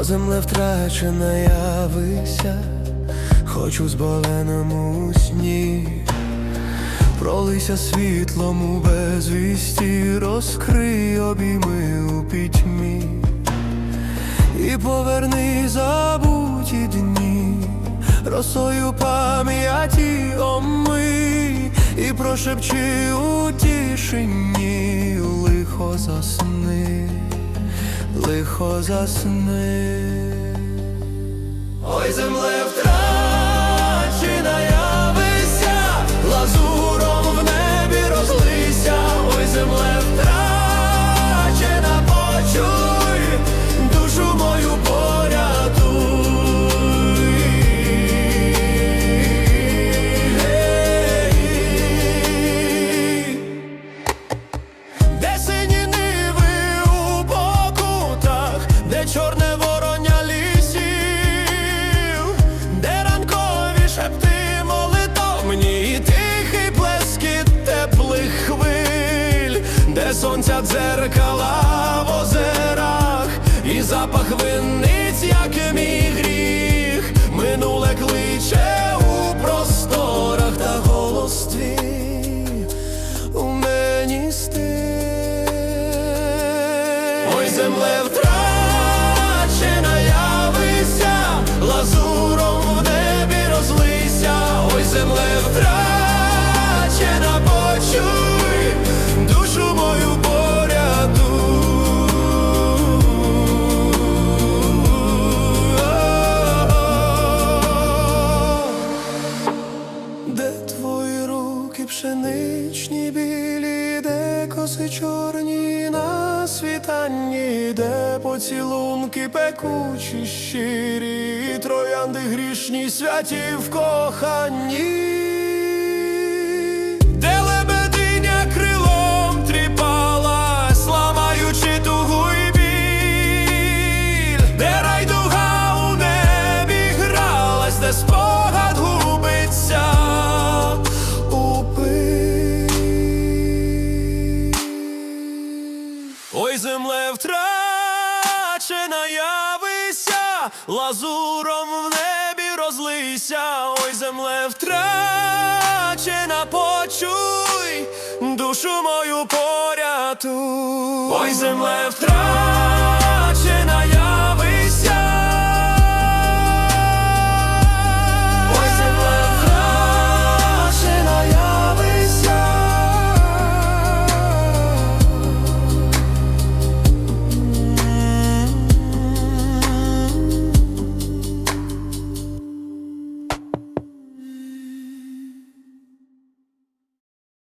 О, земле втрачена явися, хочу зболеному сні, пролися світлом у безвісті, розкрий обійми у пітьмі, і поверни забуті дні, росою пам'яті омий, і прошепчи у тишині, лихо засни лихо засни. Ой, земле втрачена сонця дзеркала в озерах, і запах винниць, де коси чорні на світанні, де поцілунки пекучі щирі, троянди грішні святі в коханні. Втрачена явися, лазуром в небі розлися, ой, земле втрачена, почуй, душу мою порятуй. Ой, земле втрачена.